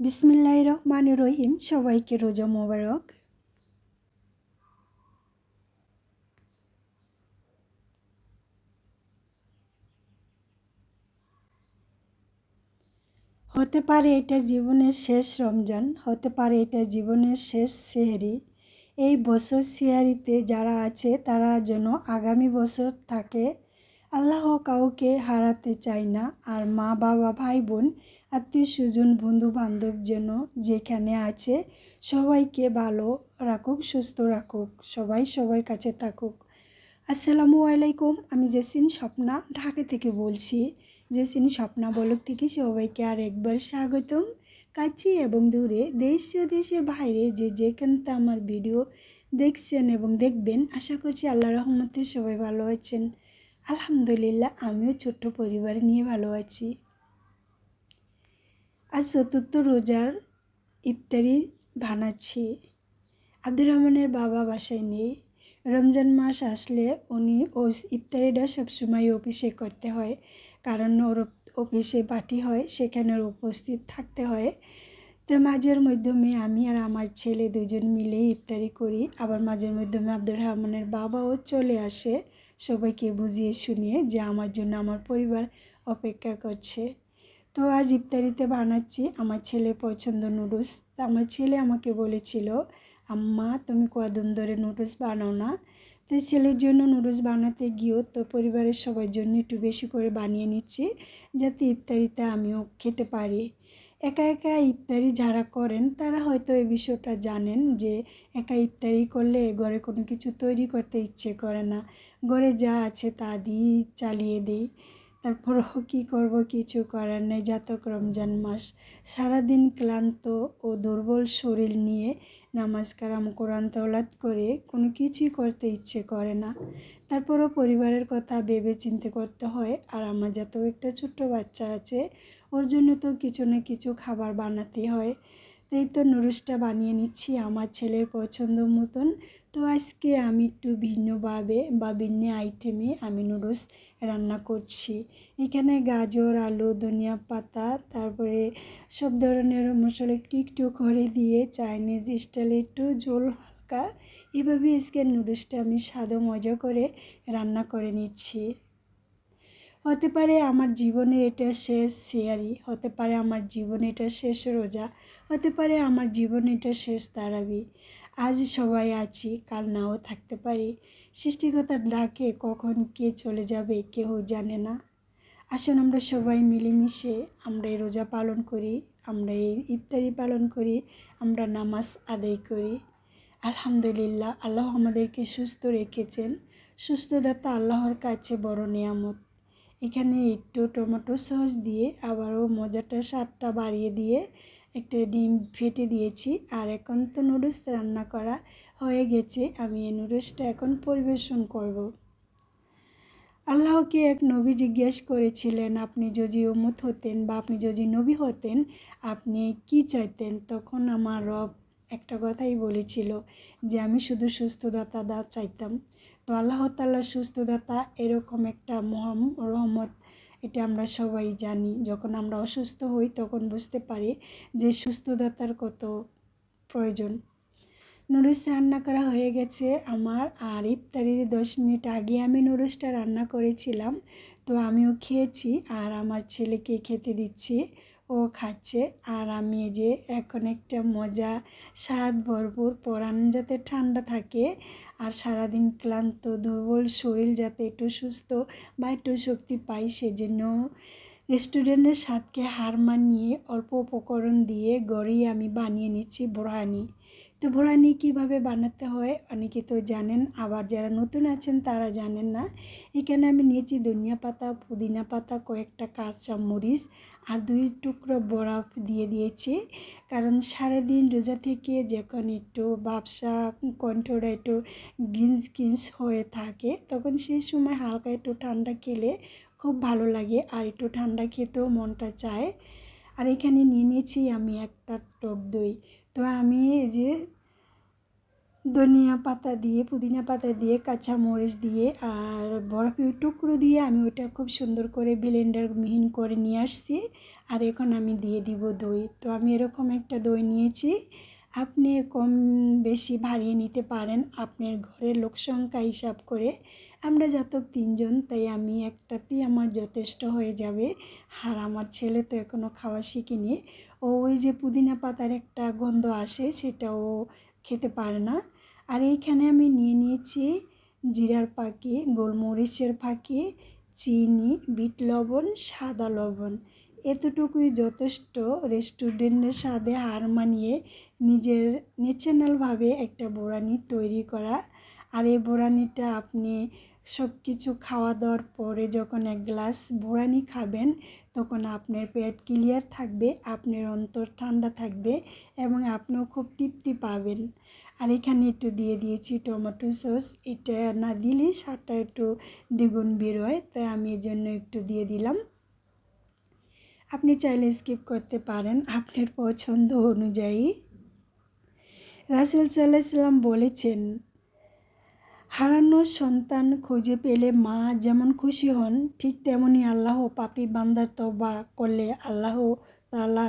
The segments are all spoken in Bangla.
বিসমিল্লাহ রহমান রহিম। সবাইকে রোজা মোবারক। হতে পারে এটা জীবনের শেষ রমজান, হতে পারে এটা জীবনের শেষ সেহরি। এই বছর সেহারিতে যারা আছে, তারা যেন আগামী বছর থাকে আল্লাহ কাউকে হারাতে চায় না। আর মা বাবা ভাই বোন আত্মীয় স্বজন বন্ধু বান্ধব যেন যেখানে আছে, সবাইকে ভালো রাখুক, সুস্থ রাখুক, সবাই সবার কাছে থাকুক। আসসালামু আলাইকুম, আমি জেসিন স্বপ্না, ঢাকা থেকে বলছি। জেসিন স্বপ্না বলক থেকে সবাইকে আর একবার স্বাগতম। কাছে এবং দূরে, দেশ ও দেশের বাইরে যে যেখানতে আমার ভিডিও দেখছেন এবং দেখবেন, আশা করছি আল্লাহ রহমতে সবাই ভালো আছেন। আলহামদুলিল্লাহ, আমিও ছোট্ট পরিবার নিয়ে ভালো আছি। আজ চতুর্থ রোজার ইফতারি বানাচ্ছি। আব্দুর রহমানের বাবা বাসায় নেই। রমজান মাস আসলে উনি ও ইফতারিটা সবসময় অফিসে করতে হয়, কারণ ওর অফিসে পার্টি হয়, সেখানে উপস্থিত থাকতে হয়। তো মাঝের মাধ্যমে আমি আর আমার ছেলে দুজন মিলে ইফতারি করি। আবার মাঝের মাধ্যমে আব্দুর রহমানের বাবাও চলে আসে। সবাইকে বুঝিয়ে শুনিয়ে যে আমার জন্য আমার পরিবার অপেক্ষা করছে। তো আজ ইফতারিতে বানাচ্ছি আমার ছেলে পছন্দ নুডলস। তা আমার ছেলে আমাকে বলেছিল, আম্মা, তুমি কদিন ধরে নুডলস বানাও না? তো ছেলের জন্য নুডলস বানাতে গিয়েও তো পরিবারের সবার জন্য একটু বেশি করে বানিয়ে নিচ্ছি, যাতে ইফতারিতে আমিও খেতে পারি। একা একা ইফতারি যারা করেন, তারা হয়তো এই বিষয়টা জানেন যে একা ইফতারি করলে ঘরে কোনো কিছু তৈরি করতে ইচ্ছে করে না। ঘরে যা আছে তা দিয়েই চালিয়ে দিই। তারপরও কী করব কিছু করার নেই জাতক রমজান মাস। সারাদিন ক্লান্ত ও দুর্বল শরীর নিয়ে নামাজ কারাম, কোরআন তলাত করে কোনো কিছুই করতে ইচ্ছে করে না। তারপরও পরিবারের কথা ভেবে চিন্তে করতে হয়, আর আমার যত একটা ছোট্ট বাচ্চা আছে, ওর জন্য তো কিছু না কিছু খাবার বানাতে হয়। তাই তো নুডলসটা বানিয়ে নিচ্ছি, আমার ছেলের পছন্দ মতন। তো আজকে আমি একটু ভিন্নভাবে বা ভিন্ন আইটেমে আমি নুডলস রান্না করছি। এখানে গাজর, আলু, ধনিয়া পাতা, তারপরে সব ধরনের মশলা একটু একটু করে দিয়ে চাইনিজ স্টাইলে একটু ঝোল হালকা। এভাবে আজকে নুডলসটা আমি স্বাদ মজা করে রান্না করে নিচ্ছি। হতে পারে আমার জীবনের এটা শেষ শেয়ারি, হতে পারে আমার জীবনে এটা শেষ রোজা, হতে পারে আমার জীবনে এটা শেষ তারাবি। আজ সবাই আছি, কাল নাও থাকতে পারি। সৃষ্টিকতার ডাকে কখন কে চলে যাবে কেউ জানে না। আসুন আমরা সবাই মিলেমিশে আমরা এই রোজা পালন করি, আমরা এই ইফতারি পালন করি, আমরা নামাজ আদায় করি। আলহামদুলিল্লাহ, আল্লাহ আমাদেরকে সুস্থ রেখেছেন। সুস্থদাতা আল্লাহর কাছে বড় নিয়ামত। এখানে একটু টমেটো সস দিয়ে আবারও মজাটা স্বাদটা বাড়িয়ে দিয়ে একটা ডিম ফেটে দিয়েছি। আর এখন তো নুডলস রান্না করা হয়ে গেছে। আমি এই নুডলসটা এখন পরিবেশন করব। আল্লাহকে এক নবী জিজ্ঞেস করেছিলেন, আপনি যদি উম্মত হতেন বা আপনি যদি নবী হতেন, আপনি কি চাইতেন? তখন আমার রব একটা কথাই বলেছিল যে, আমি শুধু সুস্থদাতা দা, চাইতাম। তো আল্লাহ তাল্লাহ সুস্থদাতা এরকম একটা মহাম, রহমত এটা আমরা সবাই জানি। যখন আমরা অসুস্থ হই, তখন বুঝতে পারি যে সুস্থদাতার কত প্রয়োজন। নুডলস রান্না করা হয়ে গেছে আমার, আর ইফতারির দশ মিনিট আগে আমি নুডলসটা রান্না করেছিলাম। তো আমিও খেয়েছি, আর আমার ছেলেকে খেতে দিচ্ছি। ও খাচ্ছে। আর আমি যে এখন একটা মজা, স্বাদ ভরপুর, পরাণ যাতে ঠান্ডা থাকে, আর সারাদিন ক্লান্ত, দুর্বল শরীর যাতে একটু সুস্থ বা একটু শক্তি পাই, সেজন্য রেস্টুরেন্টের স্বাদকে হার মানিয়ে অল্প উপকরণ দিয়ে গড়িয়ে আমি বানিয়ে নিচ্ছি বোরহানি তো ভোরানি কীভাবে বানাতে হয় অনেকে তো জানেন, আবার যারা নতুন আছেন তারা জানেন না। এখানে আমি নিয়েছি ধনিয়া পাতা, পুদিনা পাতা, কয়েকটা কাঁচা মরিচ আর দুই টুকরো বরফ দিয়ে দিয়েছি। কারণ সারাদিন রোজা থেকে যখন একটু ব্যবসা কণ্ঠটা একটু গ্রিনস গ্রিনস হয়ে থাকে, তখন সেই সময় হালকা একটু ঠান্ডা খেলে খুব ভালো লাগে আর একটু ঠান্ডা খেতেও মনটা চায়। আর এখানে নিয়ে নিয়েছি আমি একটা টক দই। তো আমি এই যে ধনিয়া পাতা দিয়ে, পুদিনা পাতা দিয়ে কাঁচা মরিচ দিয়ে আর বরফের টুকরো দিয়ে আমি ওটা খুব সুন্দর করে ব্লেন্ডার মিহিন করে নিয়ে আসছি। আর এখন আমি দিয়ে দিব দই। তো আমি এরকম একটা দই নিয়েছি। আপনি কম বেশি ভারিয়ে নিতে পারেন। আপনার ঘরের লোক সংখ্যা হিসাব করে আমরা যত তিনজন, তাই আমি একটাতেই আমার যথেষ্ট হয়ে যাবে। আর আমার ছেলে তো এখনও খাওয়া শিখিনি। ও ওই যে পুদিনা পাতার একটা গন্ধ আসে, সেটাও খেতে পারে না। আর এইখানে আমি নিয়ে নিয়েছি জিরার পাখি গোলমরিচের ফাঁকি, চিনি, বিট লবণ, সাদা লবণ। এতটুকুই যথেষ্ট রেস্টুরেন্টের স্বাদে হার মানিয়ে নিজের ন্যাচারালভাবে একটা বোরানি তৈরি করা। আর এই বোরানিটা আপনি সব কিছু খাওয়া দাওয়ার পরে যখন এক গ্লাস বোরানি খাবেন, তখন আপনার পেট ক্লিয়ার থাকবে, আপনার অন্তর ঠান্ডা থাকবে এবং আপনিও খুব তৃপ্তি পাবেন। আর এখানে একটু দিয়ে দিয়েছি টমেটো সস। এটা না দিলে স্বাদটা একটু দ্বিগুণ বেরোয়, তাই আমি এর জন্য একটু দিয়ে দিলাম। আপনি চাইলে স্কিপ করতে পারেন আপনার পছন্দ অনুযায়ী। রাসুল সাল্লাহ বলেছেন, হারানো সন্তান খুঁজে পেলে মা যেমন খুশি হন, ঠিক তেমনি আল্লাহ পাপি বান্দার তবা করলে আল্লাহ তালা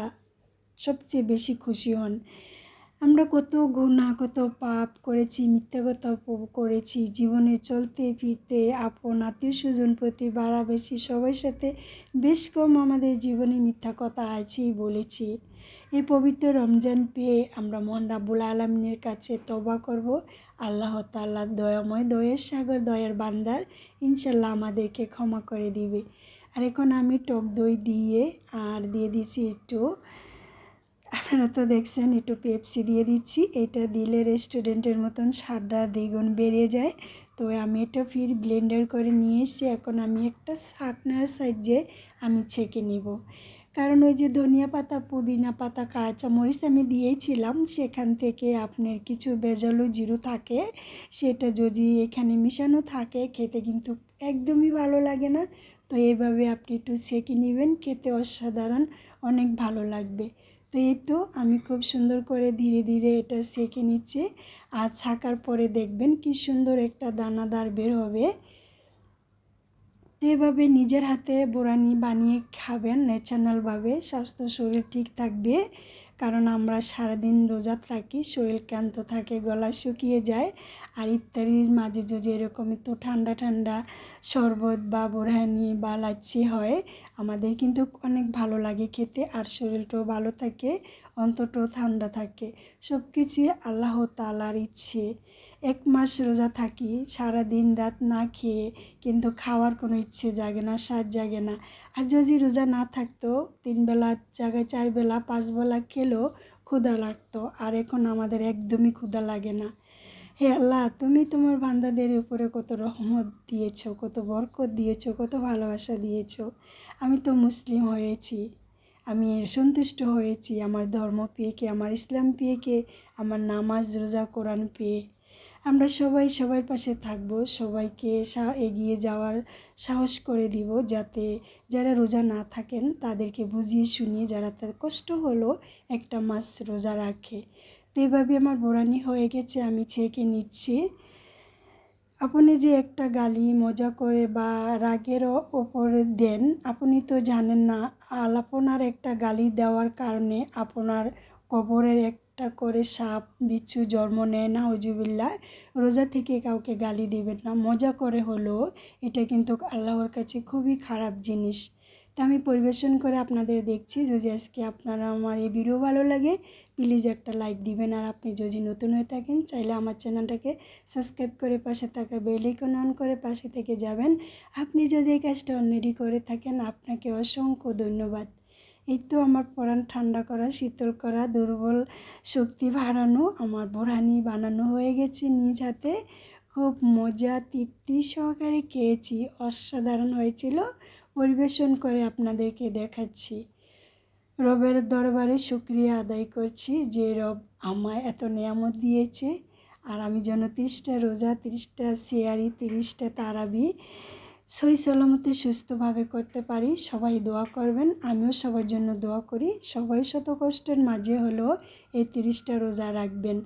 সবচেয়ে বেশি খুশি হন। আমরা কত গুণা কত পাপ করেছি, মিথ্যা কথা করেছি, জীবনে চলতে, ফিরতে, আপন, আত্মীয় স্বজন প্রতি বাড়া বেশি, সবার সাথে বেশ কম আমাদের জীবনে মিথ্যা কথা আছেই বলেছি। এই পবিত্র রমজান পেয়ে আমরা মন রাবুল আলমিনের কাছে তবা করব। আল্লাহ তাল্লাহ দয়াময়, দয়ের সাগর, দয়ার বান্দার ইনশাল্লাহ আমাদেরকে ক্ষমা করে দিবে। আর এখন আমি টক দই দিয়ে আর দিয়ে দিচ্ছি একটু আপনারা তো দেখছেন, একটু পেপসি দিয়ে দিচ্ছি। এটা দিলে রেস্টুরেন্টের মতন স্বাদটা দ্বিগুণ বেড়ে যায়। তো আমি এটা ফির ব্লেন্ডার করে নিয়ে এসেছি। এখন আমি একটা শাকনার সাইজে আমি ছেঁকে নিব। কারণ ওই যে ধনিয়া পাতা, পুদিনা পাতা কাঁচা মরিচ আমি দিয়েছিলাম, সেখান থেকে আপনার কিছু বেজালো জিরো থাকে। সেটা যদি এখানে মিশানো থাকে, খেতে কিন্তু একদমই ভালো লাগে না। তো এইভাবে আপনি একটু ছেঁকে নেবেন, খেতে অসাধারণ, অনেক ভালো লাগবে। এই তো আমি খুব সুন্দর করে ধীরে ধীরে এটা সেঁকে নিচ্ছি। আর ছাকার পরে দেখবেন কি সুন্দর একটা দানাদার বের হবে। তো এভাবে নিজের হাতে বোরানি বানিয়ে খাবেন, ন্যাচারালভাবে। স্বাস্থ্য শরীর ঠিক থাকবে। কারণ আমরা সারাদিন রোজা থাকি, শরীর ক্লান্ত থাকে, গলা শুকিয়ে যায়। আর ইফতারির মাঝে যদি এরকমই তো ঠান্ডা ঠান্ডা শরবত বা বোরহানি বা লাচ্ছি হয়, আমাদের কিন্তু অনেক ভালো লাগে খেতে আর শরীরটাও ভালো থাকে অন্তটাও ঠান্ডা থাকে। সব কিছুই আল্লাহ তালার ইচ্ছে। এক মাস রোজা থাকি সারা দিন রাত না খেয়ে কিন্তু খাওয়ার কোনো ইচ্ছে জাগে না, স্বাদ জাগে না। আর যদি রোজা না থাকতো তিন বেলা জায়গায় চার বেলা পাঁচ বেলা খেলেও ক্ষুধা লাগতো, আর এখন আমাদের একদমই ক্ষুধা লাগে না। হে আল্লাহ, তুমি তোমার বান্দাদের উপরে কত রহমত দিয়েছ, কত বরকত দিয়েছ, কত ভালোবাসা দিয়েছ। আমি তো মুসলিম হয়েছি, আমি সন্তুষ্ট হয়েছি আমার ধর্ম পেয়েকে, আমার ইসলাম পেয়েকে, আমার নামাজ, রোজা, কোরআন পেয়ে। আমরা সবাই সবার পাশে থাকব, সবাইকে এগিয়ে যাওয়ার সাহস করে দিব যাতে যারা রোজা না থাকেন তাদেরকে বুঝিয়ে শুনিয়ে যারা তার কষ্ট হলো একটা মাস রোজা রাখে। তো এভাবে আমার বোরানি হয়ে গেছে, আমি ছেঁকে নিচ্ছি। আপনি যে একটা গালি, মজা করে বা রাগের ওপরে দেন, আপনি তো জানেন না, আল, আপনার একটা গালি দেওয়ার কারণে আপনার কবরের একটা করে সাপ বিচ্ছু জন্ম নেয় না হজুবিল্লা রোজা থেকে কাউকে গালি দিবেন না, মজা করে হলো। এটা কিন্তু আল্লাহর কাছে খুবই খারাপ জিনিস। তা আমি পরিবেশন করে আপনাদের দেখছি, যদি আজকে আপনারা আমার এই ভিডিও ভালো লাগে প্লিজ একটা লাইক দিবেন। আর আপনি যদি নতুন হয়ে থাকেন, চাইলে আমার চ্যানেলটাকে সাবস্ক্রাইব করে পাশে থাকা বেলাইকন অন করে পাশে থেকে যাবেন। আপনি যদি এই কাজটা অলরেডি করে থাকেন, আপনাকে অসংখ্য ধন্যবাদ। এই তো আমার পরাণ ঠান্ডা করা, শীতল করা, দুর্বল শক্তি বাড়ানো, আমার বোরহানি বানানো হয়ে গেছে নিজ হাতে। খুব মজা, তৃপ্তি সহকারে খেয়েছি, অসাধারণ হয়েছিল। পরিবেশন করে আপনাদেরকে দেখাচ্ছি। রবের দরবারে শুক্রিয়া আদায় করছি যে রব আমায় এত নিয়ামত দিয়েছে। আর আমি যেন তিরিশটা রোজা, তিরিশটা শেয়ারি তিরিশটা তারাবি সই সালামতে সুস্থভাবে করতে পারি, সবাই দোয়া করবেন। আমিও সবার জন্য দোয়া করি। সবাই শত কষ্টের মাঝে হলেও এই তিরিশটা রোজা রাখবেন।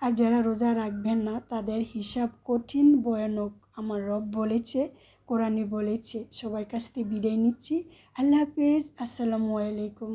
আর যারা রোজা রাখবেন না, তাদের হিসাব কঠিন বয়ানক আমার রব বলেছে, কোরআনে বলেছে, সবার কাছ থেকে বিদায় নিচ্ছি। আল্লাহ হাফিজ। আসসালামু আলাইকুম।